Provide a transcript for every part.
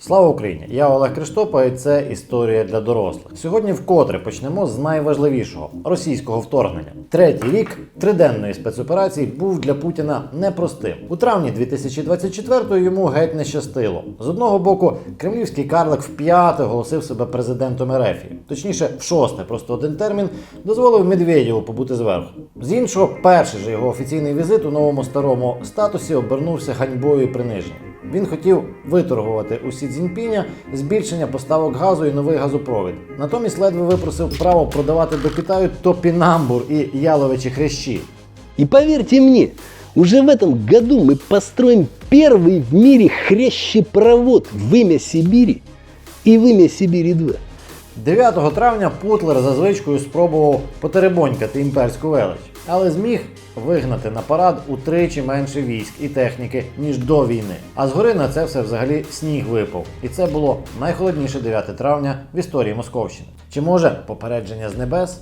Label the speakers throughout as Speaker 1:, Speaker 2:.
Speaker 1: Слава Україні! Я Олег Криштопа і це історія для дорослих. Сьогодні вкотре почнемо з найважливішого російського вторгнення. Третій рік триденної спецоперації був для Путіна непростим. У травні 2024-го йому геть не щастило. З одного боку, кремлівський карлик вп'яте оголосив себе президентом РФ. Точніше, в шосте, просто один термін дозволив Медведєву побути зверху. З іншого, перший же його офіційний візит у новому старому статусі обернувся ганьбою і приниженням. Він хотів виторгувати у Сі Цзіньпіня збільшення поставок газу і новий газопровід. Натомість ледве випросив право продавати до Китаю топінамбур і яловичі хрящі.
Speaker 2: И поверьте мне, уже в этом году мы построим первый в мире хрящепровод в имя Сибири и в имя Сибири-2.
Speaker 1: 9 травня Путлер за звичкою спробував потеребонькати імперську велич, але зміг вигнати на парад утричі менше військ і техніки, ніж до війни. А згори на це все взагалі сніг випав. І це було найхолодніше 9 травня в історії Московщини. Чи може попередження з небес?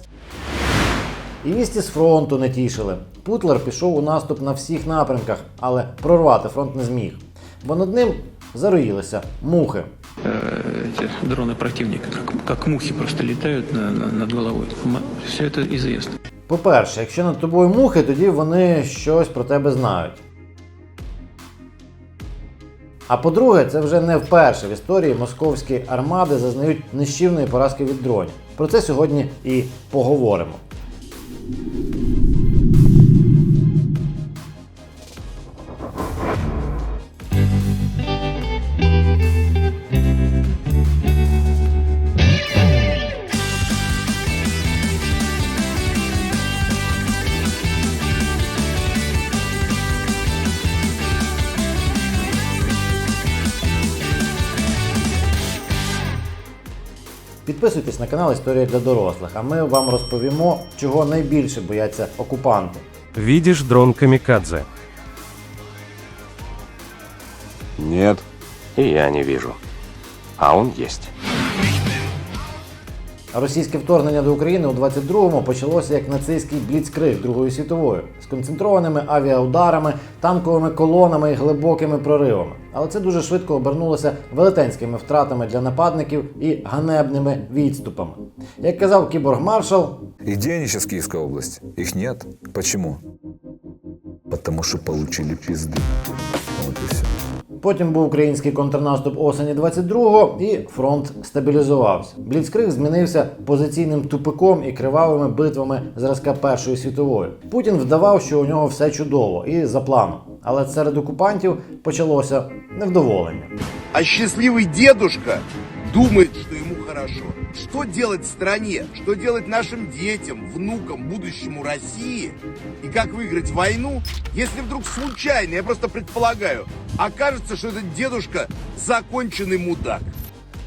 Speaker 1: І вісті з фронту не тішили. Путлер пішов у наступ на всіх напрямках, але прорвати фронт не зміг. Бо над ним зароїлися мухи.
Speaker 3: э, эти дроны противника, как, как мухи просто летают на- на- над головой. Все это известно.
Speaker 1: По-перше, якщо над тобою мухи, тоді вони щось про тебе знають. А по-друге, це вже не вперше в історії московські армади зазнають нищівної поразки від дронів. Про це сьогодні і поговоримо. Підписуйтесь на канал Історія для дорослих, а ми вам розповімо, чого найбільше бояться окупанти.
Speaker 4: Видишь дрон Камикадзе?
Speaker 5: Нет.
Speaker 6: И я не вижу. А он есть.
Speaker 1: Російське вторгнення до України у 22-му почалося як нацистський бліцкриг Другої світової з концентрованими авіаударами, танковими колонами і глибокими проривами. Але це дуже швидко обернулося велетенськими втратами для нападників і ганебними відступами. Як казав кіборг-маршал,
Speaker 5: И где они сейчас в Киевской области? Их нет. Почему? Потому что получили пизды.
Speaker 1: Потім був український контрнаступ осені 22-го, і фронт стабілізувався. Бліцкриг змінився позиційним тупиком і кривавими битвами зразка Першої світової. Путін вдавав, що у нього все чудово і за планом. Але серед окупантів почалося невдоволення.
Speaker 7: А щасливий дідушка думає, що йому хорошо. Что делать стране? Что делать нашим детям, внукам, будущему России? И как выиграть войну, если вдруг случайно, я просто предполагаю, окажется, что этот дедушка законченный мудак?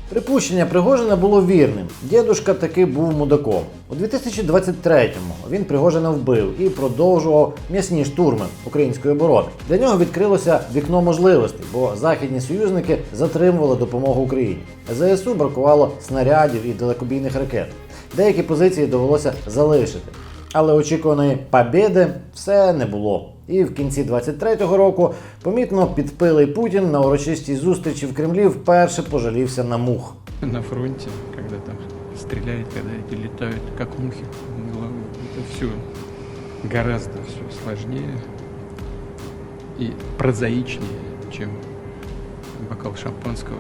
Speaker 1: Припущення Пригожина було вірним. Дідушка таки був мудаком. У 2023-му він Пригожина вбив і продовжував м'ясні штурми української оборони. Для нього відкрилося вікно можливостей, бо західні союзники затримували допомогу Україні. ЗСУ бракувало снарядів і далекобійних ракет. Деякі позиції довелося залишити. Але очікуваної побєди все не було. І в кінці 23-го року помітно підпилий Путін на урочистій зустрічі в Кремлі вперше пожалівся на мух.
Speaker 3: На фронте, когда там стреляют, когда эти летают, как мухи над головой. Все гораздо все сложнее и прозаичнее, чем бокал шампанского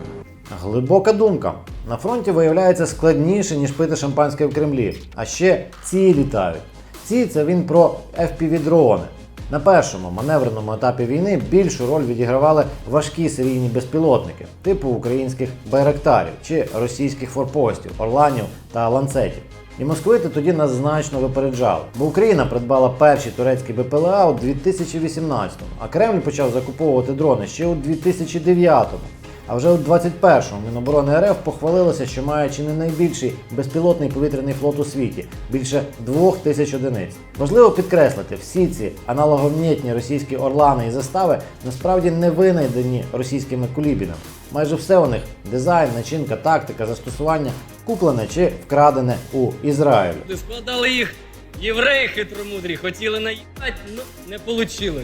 Speaker 1: Глибока думка. На фронті виявляється складніше, ніж пити шампанське в Кремлі. А ще ці літають. Ці це він про FPV-дрони. На першому маневреному етапі війни більшу роль відігравали важкі серійні безпілотники, типу українських байрактарів чи російських форпостів, орланів та ланцетів. І московити тоді нас значно випереджали, бо Україна придбала перші турецькі БПЛА у 2018-му, а Кремль почав закуповувати дрони ще у 2009-му. А вже у 21-му Міноборони РФ похвалилося, що має чи не найбільший безпілотний повітряний флот у світі більше двох тисяч одиниць. Важливо підкреслити, всі ці аналоговнітні російські орлани і застави насправді не винайдені російськими кулібінами. Майже все у них дизайн, начинка, тактика, застосування куплене чи вкрадене у Ізраїлю.
Speaker 8: Складали їх євреї хитромудрі, хотіли наїбать, ну не вийшло.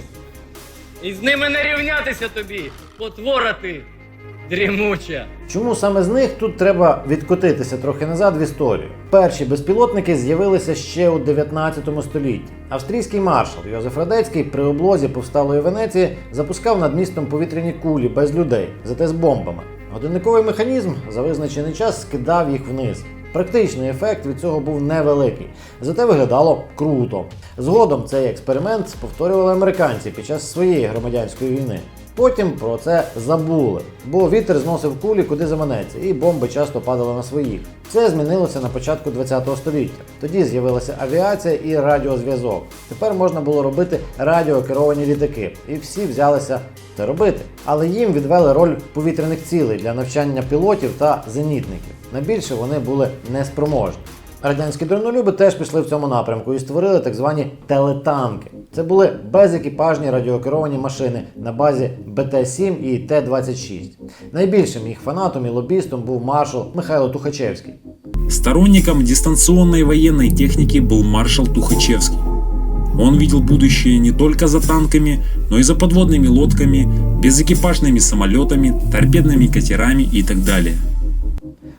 Speaker 8: І з ними не рівнятися тобі, потвора ти. Дрімуча.
Speaker 1: Чому саме з них тут треба відкотитися трохи назад в історію? Перші безпілотники з'явилися ще у 19 столітті. Австрійський маршал Йозеф Радецький при облозі повсталої Венеції запускав над містом повітряні кулі без людей, зате з бомбами. Годинниковий механізм за визначений час скидав їх вниз. Практичний ефект від цього був невеликий, зате виглядало круто. Згодом цей експеримент повторювали американці під час своєї громадянської війни. Потім про це забули, бо вітер зносив кулі куди заманеться, і бомби часто падали на своїх. Це змінилося на початку ХХ століття. Тоді з'явилася авіація і радіозв'язок. Тепер можна було робити радіокеровані літаки, і всі взялися це робити. Але їм відвели роль повітряних цілей для навчання пілотів та зенітників. Найбільше вони були неспроможні. Радянські дронолюби теж пішли в цьому напрямку і створили так звані телетанки. Це були безекіпажні радіокеровані машини на базі БТ-7 і Т-26. Найбільшим їх фанатом і лобістом був маршал Михайло Тухачевський.
Speaker 9: Сторонником дистанционной военной техники был маршал Тухачевский. Он видел будущее не только за танками, но и за подводными лодками, безэкипажными самолетами, торпедными катерами и так далее.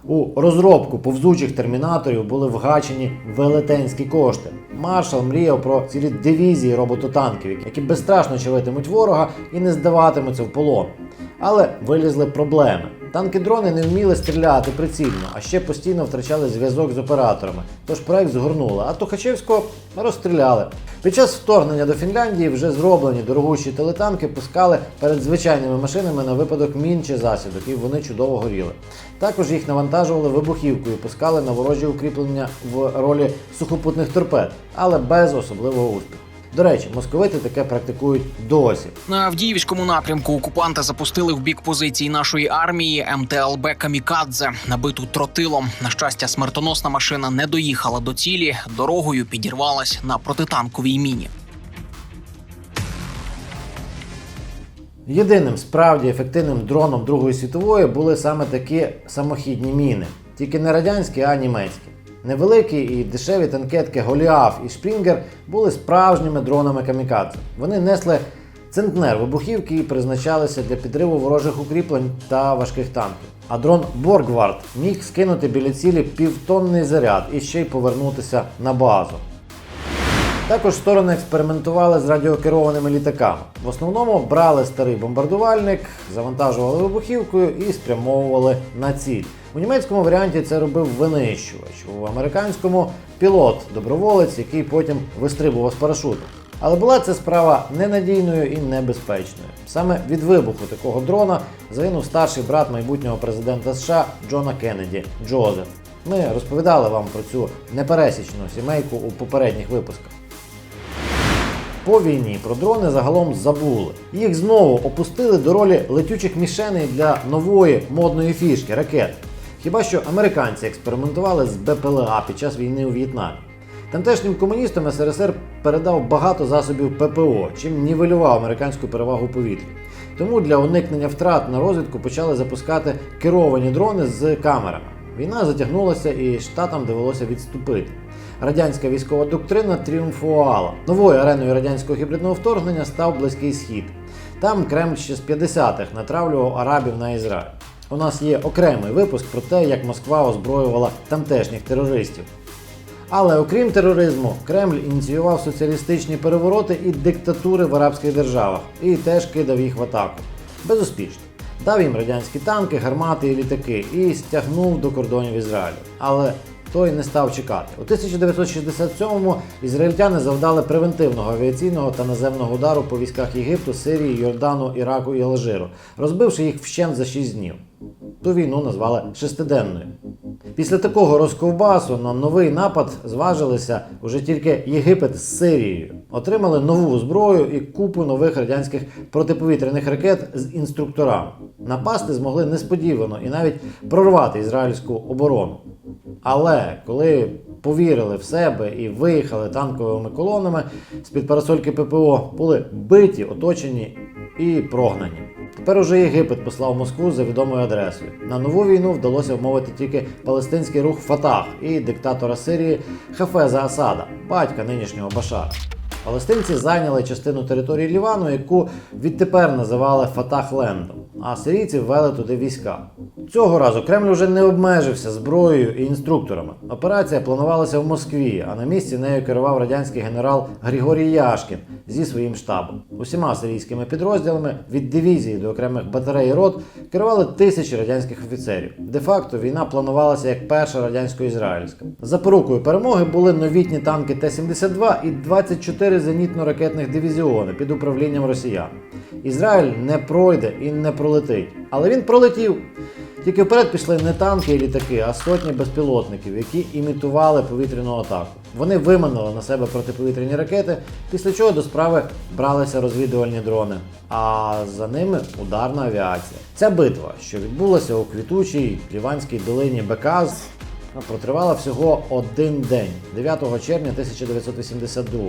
Speaker 1: У розробку повзучих термінаторів були вгачені велетенські кошти. Маршал мріяв про цілі дивізії робототанків, які безстрашно чавитимуть ворога і не здаватимуться в полон. Але вилізли проблеми. Танки-дрони не вміли стріляти прицільно, а ще постійно втрачали зв'язок з операторами. Тож проект згорнули, а Тухачевського розстріляли. Під час вторгнення до Фінляндії вже зроблені дорогущі телетанки пускали перед звичайними машинами на випадок мін чи засідок, і вони чудово горіли. Також їх навантажували вибухівкою, пускали на ворожі укріплення в ролі сухопутних торпед, але без особливого успіху. До речі, московити таке практикують досі.
Speaker 10: На Авдіївському напрямку окупанти запустили в бік позицій нашої армії МТЛБ Камікадзе, набиту тротилом. На щастя, смертоносна машина не доїхала до цілі, дорогою підірвалась на протитанковій міні.
Speaker 1: Єдиним справді ефективним дроном Другої світової були саме такі самохідні міни, тільки не радянські, а німецькі. Невеликі і дешеві танкетки Голіаф і Шпрінгер були справжніми дронами камікадзе. Вони несли центнер вибухівки і призначалися для підриву ворожих укріплень та важких танків. А дрон Боргвард міг скинути біля цілі півтонний заряд і ще й повернутися на базу. Також сторони експериментували з радіокерованими літаками. В основному брали старий бомбардувальник, завантажували вибухівкою і спрямовували на ціль. У німецькому варіанті це робив винищувач, у американському пілот, доброволець, який потім вистрибував з парашуту. Але була ця справа ненадійною і небезпечною. Саме від вибуху такого дрона загинув старший брат майбутнього президента США Джона Кеннеді Джозеф. Ми розповідали вам про цю непересічну сімейку у попередніх випусках. По війні про дрони загалом забули. Їх знову опустили до ролі летючих мішеней для нової модної фішки ракет. Хіба що американці експериментували з БПЛА під час війни у В'єтнамі. Тамтешнім комуністам СРСР передав багато засобів ППО, чим нівелював американську перевагу у повітрі. Тому для уникнення втрат на розвідку почали запускати керовані дрони з камерами. Війна затягнулася і штатам довелося відступити. Радянська військова доктрина тріумфувала. Новою ареною радянського гібридного вторгнення став Близький Схід. Там Кремль ще з 50-х натравлював арабів на Ізраїль. У нас є окремий випуск про те, як Москва озброювала тамтешніх терористів. Але окрім тероризму, Кремль ініціював соціалістичні перевороти і диктатури в арабських державах і теж кидав їх в атаку. Безуспішно. Дав їм радянські танки, гармати і літаки і стягнув до кордонів Ізраїлю. Але той не став чекати. У 1967-му ізраїльтяни завдали превентивного авіаційного та наземного удару по військах Єгипту, Сирії, Йордану, Іраку і Алжиру, розбивши їх вщент за 6 днів. Ту війну назвали шестиденною. Після такого розковбасу на новий напад зважилися уже тільки Єгипет з Сирією. Отримали нову зброю і купу нових радянських протиповітряних ракет з інструкторами. Напасти змогли несподівано і навіть прорвати ізраїльську оборону. Але коли повірили в себе і виїхали танковими колонами з-під парасольки ППО, були биті, оточені і прогнані. Тепер уже Єгипет послав Москву за відомою адресою. На нову війну вдалося вмовити тільки палестинський рух Фатах і диктатора Сирії Хафеза Асада, батька нинішнього Башара. Палестинці зайняли частину території Лівану, яку відтепер називали Фатах-Лендом, а сирійці ввели туди війська. Цього разу Кремль вже не обмежився зброєю і інструкторами. Операція планувалася в Москві, а на місці нею керував радянський генерал Григорій Яшкін зі своїм штабом. Усіма сирійськими підрозділами від дивізії до окремих батарей і рот керували тисячі радянських офіцерів. Де-факто війна планувалася як перша радянсько-ізраїльська. Запорукою перемоги були новітні танки Т-72 і 24 зенітно-ракетних дивізіони під управлінням росіян. Ізраїль не пройде і не пролетить, але він пролетів. Тільки вперед пішли не танки і літаки, а сотні безпілотників, які імітували повітряну атаку. Вони виманили на себе протиповітряні ракети, після чого до справи бралися розвідувальні дрони. А за ними ударна авіація. Ця битва, що відбулася у квітучій ліванській долині Беказ, протривала всього один день, 9 червня 1982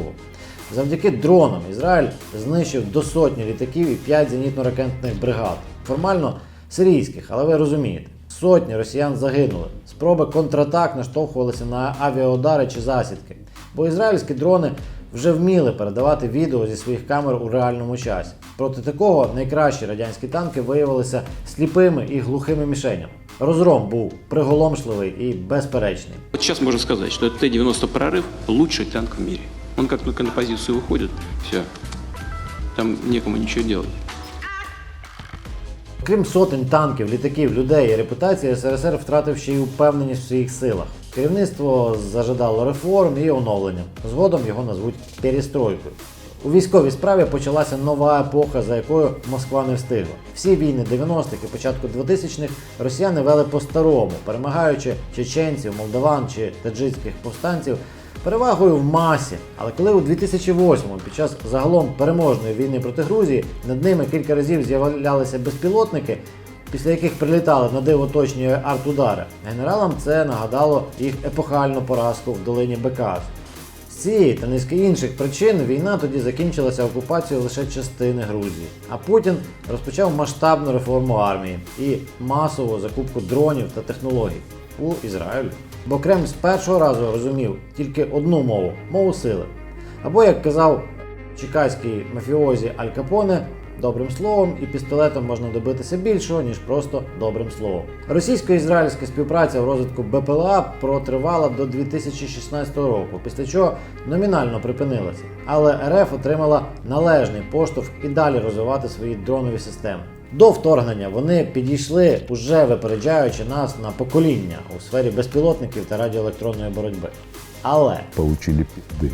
Speaker 1: Завдяки дронам Ізраїль знищив до сотні літаків і 5 зенітно-ракетних бригад. Формально сирійських, але ви розумієте. Сотні росіян загинули. Спроби контратак наштовхувалися на авіаудари чи засідки. Бо ізраїльські дрони вже вміли передавати відео зі своїх камер у реальному часі. Проти такого найкращі радянські танки виявилися сліпими і глухими мішенями. Розгром був приголомшливий і безперечний.
Speaker 11: Вот сейчас можно сказать, что это Т-90 прорыв лучший танк в мире. Он как только на позицию выходит, все, там некому ничего делать.
Speaker 1: Крім сотень танків, літаків, людей і репутації, СРСР втратив ще й упевненість в своїх силах. Керівництво зажадало реформ і оновлення. Згодом його назвуть перестройкою. У військовій справі почалася нова епоха, за якою Москва не встигла. Всі війни 90-х і початку 2000-х росіяни вели по-старому, перемагаючи чеченців, молдаван чи таджикських повстанців перевагою в масі. Але коли у 2008-му, під час загалом переможної війни проти Грузії, над ними кілька разів з'являлися безпілотники, після яких прилітали на диво точні артудари, генералам це нагадало їх епохальну поразку в долині Беказ. З цієї та низки інших причин війна тоді закінчилася окупацією лише частини Грузії. А Путін розпочав масштабну реформу армії і масову закупку дронів та технологій у Ізраїлі. Бо Кремль з першого разу розумів тільки одну мову мову сили. Або, як казав чекаський мафіозі Аль Капоне, добрим словом і пістолетом можна добитися більшого, ніж просто добрим словом. Російсько-ізраїльська співпраця в розвитку БПЛА протривала до 2016 року, після чого номінально припинилася. Але РФ отримала належний поштовх і далі розвивати свої дронові системи. До вторгнення вони підійшли уже випереджаючи нас на покоління у сфері безпілотників та радіоелектронної боротьби. Але
Speaker 5: Получили пизды.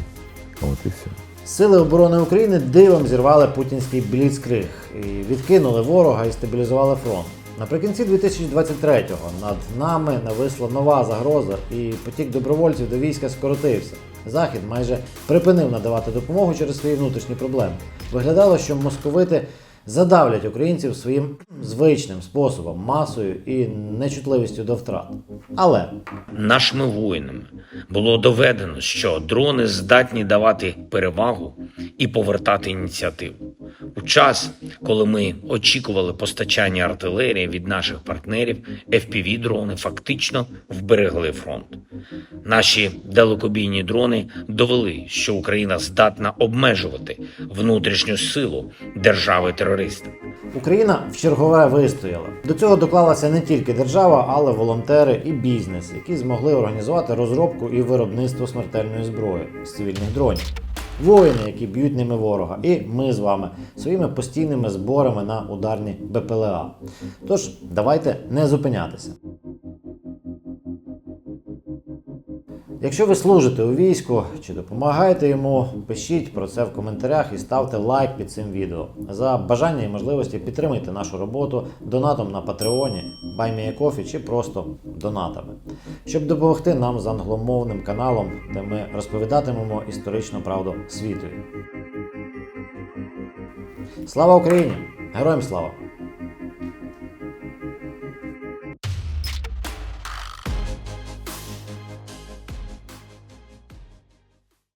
Speaker 5: Вот и все.
Speaker 1: Сили оборони України дивом зірвали путінський бліцкриг і відкинули ворога і стабілізували фронт. Наприкінці 2023-го над нами нависла нова загроза, і потік добровольців до війська скоротився. Захід майже припинив надавати допомогу через свої внутрішні проблеми. Виглядало, що московити задавлять українців своїм звичним способом, масою і нечутливістю до втрат. Але
Speaker 12: Нашими воїнами було доведено, що дрони здатні давати перевагу і повертати ініціативу. У час, коли ми очікували постачання артилерії від наших партнерів, fpv дрони фактично вберегли фронт. Наші далекобійні дрони довели, що Україна здатна обмежувати внутрішню силу держави-терориста.
Speaker 1: Україна в чергове вистояла. До цього доклалася не тільки держава, але волонтери і бізнес, які змогли організувати розробку і виробництво смертельної зброї з цивільних дронів. Воїни, які б'ють ними ворога, і ми з вами своїми постійними зборами на ударні БПЛА. Тож давайте не зупинятися. Якщо ви служите у війську чи допомагаєте йому, пишіть про це в коментарях і ставте лайк під цим відео. За бажання і можливості підтримайте нашу роботу донатом на Патреоні, BuyMeACoffee чи просто донатами, щоб допомогти нам з англомовним каналом, де ми розповідатимемо історичну правду світу. Слава Україні! Героям слава!